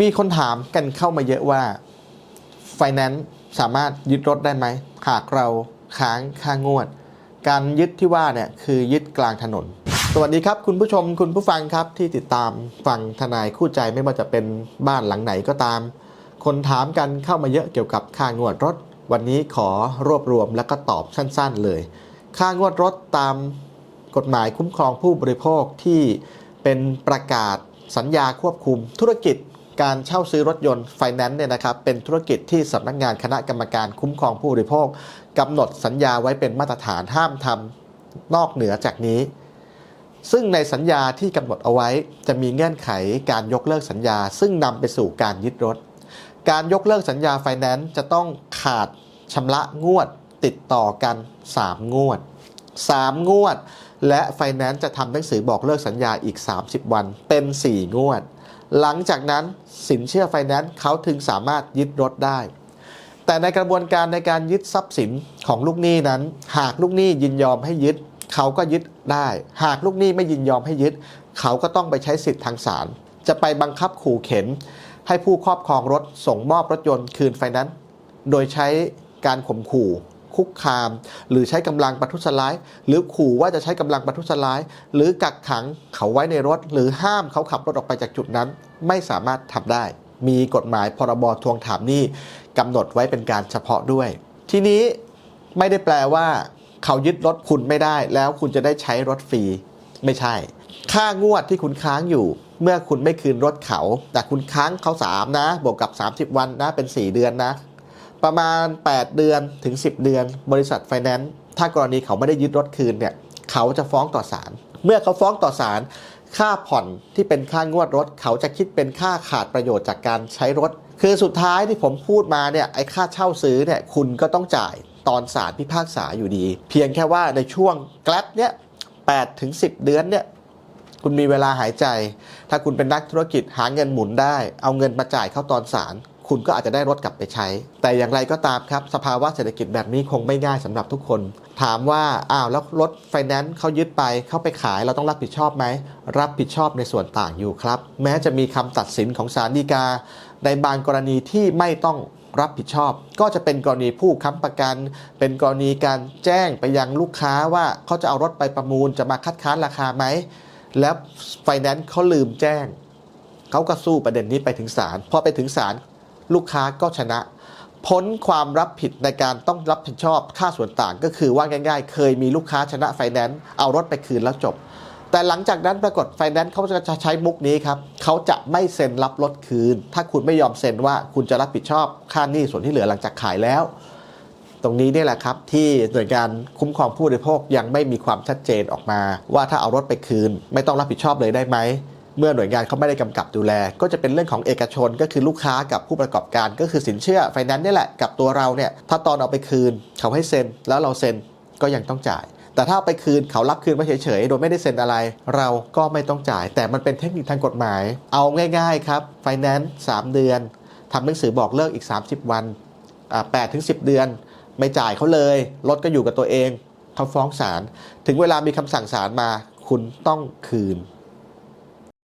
มีคนถามกันเข้ามาเยอะว่าไฟแนนซ์สามารถยึดรถได้ไหม หากเราค้างค่างวด การยึดที่ว่าเนี่ยคือยึดกลางถนน สวัสดีครับ คุณผู้ชมคุณผู้ฟังครับที่ติดตามฟังทนายคู่ใจไม่ว่าจะเป็นบ้านหลังไหนก็ตาม คนถามกันเข้ามาเยอะเกี่ยวกับค่างวดรถ วันนี้ขอรวบรวมแล้วก็ตอบสั้นๆเลย ค่างวดรถตามกฎหมายคุ้มครองผู้บริโภคที่เป็นประกาศสัญญาควบคุมธุรกิจ การเช่าซื้อรถยนต์ไฟแนนซ์เนี่ยนะครับเป็นธุรกิจที่สำนักงานคณะกรรมการคุ้มครองผู้บริโภคกำหนดสัญญาไว้เป็นมาตรฐานห้ามทำนอกเหนือจากนี้ ซึ่งในสัญญาที่กำหนดเอาไว้จะมีเงื่อนไขการยกเลิกสัญญา ซึ่งนำไปสู่การยึดรถ การยกเลิกสัญญาไฟแนนซ์จะต้องขาดชำระงวดติดต่อกัน 3 งวด 3 งวด และไฟแนนซ์จะทำหนังสือบอกเลิกสัญญาอีก 30 วันเป็น 4 งวด หลังจากนั้นสินเชื่อไฟแนนซ์เขาถึงสามารถยึดรถได้ แต่ในกระบวนการในการยึดทรัพย์สินของลูกหนี้นั้น หากลูกหนี้ยินยอมให้ยึด เขาก็ยึดได้ หากลูกหนี้ไม่ยินยอมให้ยึด เขาก็ต้องไปใช้สิทธิ์ทางศาลจะไปบังคับขู่เข็น ให้ผู้ครอบครองรถส่งมอบรถยนต์คืนไฟแนนซ์โดยใช้การข่มขู่ คุกคาม หรือใช้กำลังประทุษร้าย หรือขู่ว่าจะใช้กำลังประทุษร้าย หรือกักขังเขาไว้ในรถ หรือห้ามเขาขับรถออกไปจากจุดนั้น ไม่สามารถทำได้ มีกฎหมายพรบทวงถามหนี้กำหนดไว้เป็นการเฉพาะด้วย ทีนี้ไม่ได้แปลว่า เขายึดรถคุณไม่ได้ แล้วคุณจะได้ใช้รถฟรีไม่ใช่ ค่างวดที่คุณค้างอยู่ เมื่อคุณไม่คืนรถเขา แต่คุณค้างเขา3นะบวกกับ 30 วันนะเป็น 4 เดือนนะ ประมาณ 8 เดือนถึง 10 เดือน บริษัทไฟแนนซ์ถ้ากรณีเขาไม่ได้ยึดรถคืนเนี่ยเขาจะฟ้องต่อศาลเมื่อเขาฟ้องต่อศาลค่าผ่อนที่เป็นค่างวดรถ เขาจะคิดเป็นค่าขาดประโยชน์จากการใช้รถ คือสุดท้ายที่ผมพูดมาเนี่ยไอ้ค่าเช่าซื้อเนี่ยคุณก็ต้องจ่ายตอนศาลพิพากษาอยู่ดี เพียงแค่ว่าในช่วงแกลบเนี่ย8ถึง10เดือนเนี่ยคุณมีเวลาหายใจ ถ้าคุณเป็นนักธุรกิจหาเงินหมุนได้ เอาเงินมาจ่ายเข้าตอนศาล คุณก็อาจจะได้รถกลับไปใช้ แต่อย่างไรก็ตามครับ สภาวะเศรษฐกิจแบบนี้คงไม่ง่ายสำหรับทุกคน ถามว่าอ้าวแล้วรถไฟแนนซ์เขายึดไปเขาไปขายเราต้องรับผิดชอบไหม รับผิดชอบในส่วนต่างอยู่ครับ แม้จะมีคำตัดสินของศาลฎีกา ในบางกรณีที่ไม่ต้องรับผิดชอบ ก็จะเป็นกรณีผู้ค้ำประกัน เป็นกรณีการแจ้งไปยังลูกค้าว่าเขาจะเอารถไปประมูลจะมาคัดค้านราคาไหมแล้วไฟแนนซ์เขาลืมแจ้งเขาก็สู้ประเด็นนี้ไปถึงศาลพอไปถึงศาล ลูกค้าก็ชนะ พ้นความรับผิดในการต้องรับผิดชอบค่าส่วนต่าง ก็คือว่าง่าย ๆ เคยมีลูกค้าชนะไฟแนนซ์เอารถไปคืนแล้วจบ แต่หลังจากนั้นปรากฏไฟแนนซ์เขาจะใช้มุกนี้ครับเขาจะไม่เซ็นรับรถคืน ถ้าคุณไม่ยอมเซ็นว่าคุณจะรับผิดชอบค่าหนี้ส่วนที่เหลือหลังจากขายแล้วตรงนี้นี่แหละครับ ที่หน่วยงานคุ้มครองผู้บริโภคยังไม่มีความชัดเจนออกมา ว่าถ้าเอารถไปคืน ไม่ต้องรับผิดชอบเลยได้ไหม เมื่อหน่วยงานเขาไม่ได้กำกับดูแล ก็จะเป็นเรื่องของเอกชนก็คือลูกค้ากับผู้ประกอบการ ก็คือสินเชื่อไฟแนนซ์นี่แหละกับตัวเราเนี่ยถ้าตอนเอาไปคืนเขาให้เซ็น แล้วเราเซ็นก็ยังต้องจ่าย แต่ถ้าเอาไปคืนเขารับคืนมาเฉยๆโดยไม่ได้เซ็นอะไร เราก็ไม่ต้องจ่าย แต่มันเป็นเทคนิคทางกฎหมาย เอาง่ายๆครับไฟแนนซ์3เดือนทำหนังสือบอกเลิกอีก 30 วันแปดถึงสิเดือน ไม่จ่ายเขาเลยรถก็อยู่กับตัวเองเขาฟ้องศาลถึงเวลามีคำสั่งศาลมา คุณต้องคืน